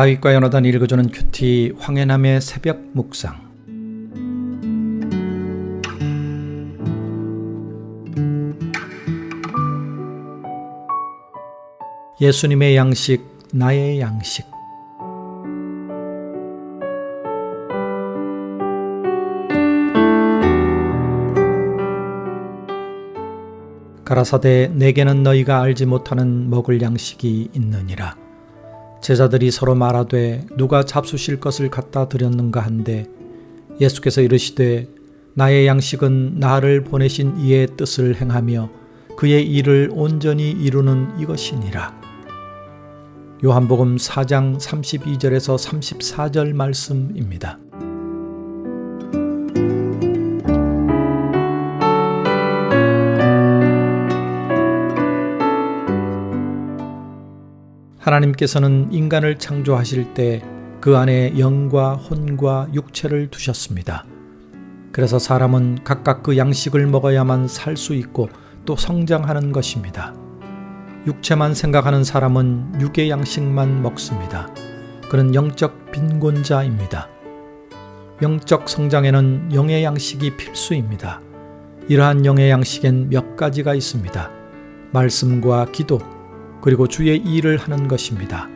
다윗과 연어단 읽어주는 큐티 황해남의 새벽 묵상. 예수님의 양식 나의 양식. 가라사대 내게는 너희가 알지 못하는 먹을 양식이 있느니라 제자들이 서로 말하되 누가 잡수실 것을 갖다 드렸는가 한데 예수께서 이르시되 나의 양식은 나를 보내신 이의 뜻을 행하며 그의 일을 온전히 이루는 이것이니라. 요한복음 4장 32절에서 34절 말씀입니다. 하나님께서는 인간을 창조하실 때 그 안에 영과 혼과 육체를 두셨습니다. 그래서 사람은 각각 그 양식을 먹어야만 살 수 있고 또 성장하는 것입니다. 육체만 생각하는 사람은 육의 양식만 먹습니다. 그는 영적 빈곤자입니다. 영적 성장에는 영의 양식이 필수입니다. 이러한 영의 양식엔 몇 가지가 있습니다. 말씀과 기도, 그리고 주의 일을 하는 것입니다.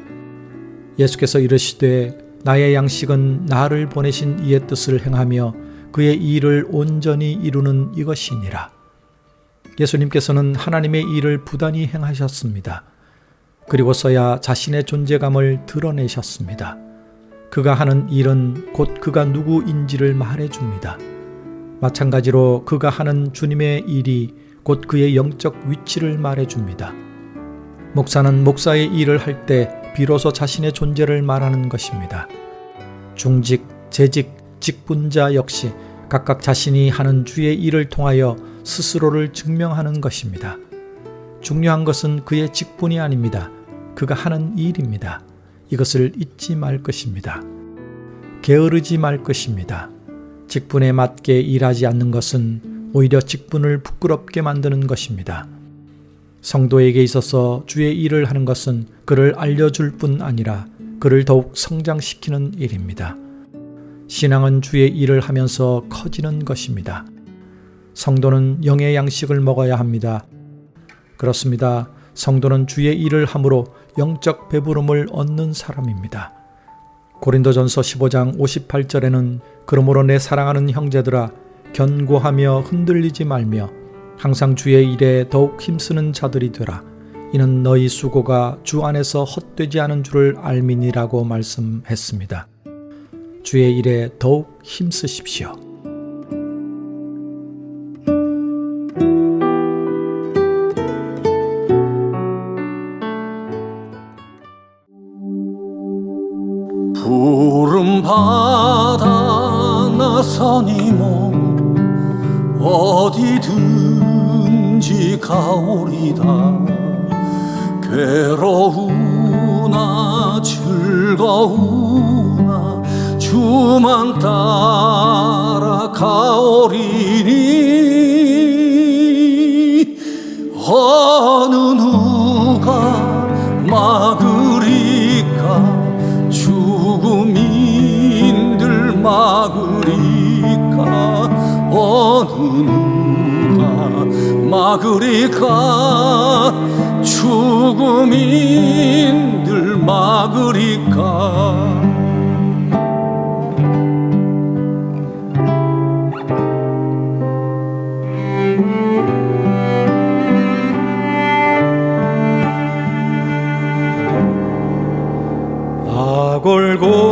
예수께서 이르시되 나의 양식은 나를 보내신 이의 뜻을 행하며 그의 일을 온전히 이루는 이것이니라. 예수님께서는 하나님의 일을 부단히 행하셨습니다. 그리고서야 자신의 존재감을 드러내셨습니다. 그가 하는 일은 곧 그가 누구인지를 말해줍니다. 마찬가지로 그가 하는 주님의 일이 곧 그의 영적 위치를 말해줍니다. 목사는 목사의 일을 할 때 비로소 자신의 존재를 말하는 것입니다. 중직, 재직, 직분자 역시 각각 자신이 하는 주의 일을 통하여 스스로를 증명하는 것입니다. 중요한 것은 그의 직분이 아닙니다. 그가 하는 일입니다. 이것을 잊지 말 것입니다. 게으르지 말 것입니다. 직분에 맞게 일하지 않는 것은 오히려 직분을 부끄럽게 만드는 것입니다. 성도에게 있어서 주의 일을 하는 것은 그를 알려줄 뿐 아니라 그를 더욱 성장시키는 일입니다. 신앙은 주의 일을 하면서 커지는 것입니다. 성도는 영의 양식을 먹어야 합니다. 그렇습니다. 성도는 주의 일을 함으로 영적 배부름을 얻는 사람입니다. 고린도전서 15장 58절에는 그러므로 내 사랑하는 형제들아 견고하며 흔들리지 말며 항상 주의 일에 더욱 힘쓰는 자들이 되라. 이는 너희 수고가 주 안에서 헛되지 않은 줄을 알미니라고 말씀했습니다. 주의 일에 더욱 힘쓰십시오. 어디든지 가오리다. 괴로우나 즐거우나 주만 따라 가오리니. 어느 누가 막으리까? 죽음인들 막으리까 어느 누가? 막으리까 죽음인들 막으리까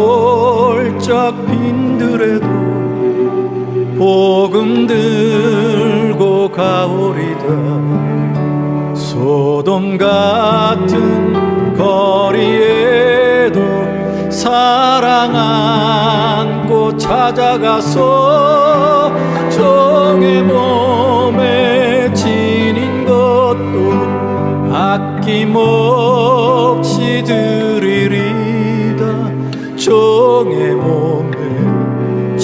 아골골짝 빈들에도 복음 들고 가오리다 소돔 같은 거리에도 사랑 안고 찾아가서 종의 몸에 지닌 것도 아낌없이 드리리다 종의 몸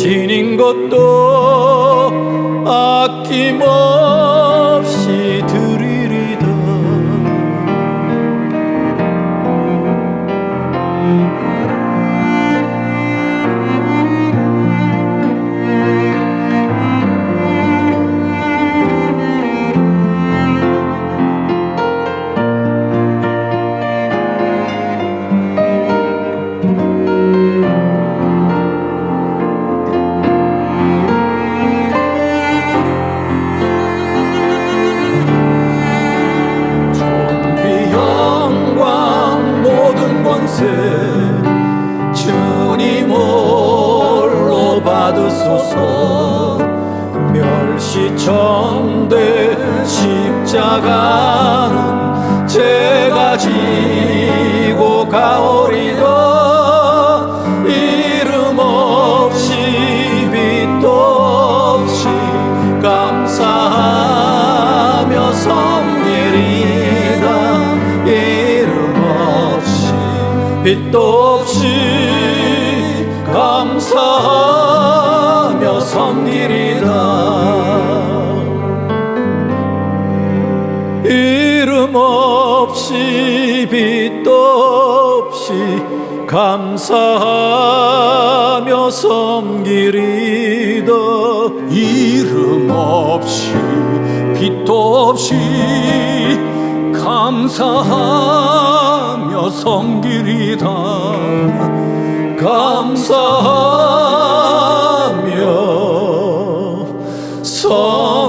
에 지닌 것도 아낌없 멸시천대 십자가는 제가 지고 가오리다 이름 없이 빛도 없이 감사하며 섬기리다 이름 없이 빛도 없이 감사하며 섬기리다 이름 없이 빛도 없이 감사하며 섬기리다 이름 없이 빛도 없이 감사하며 섬기리다 감사하며 성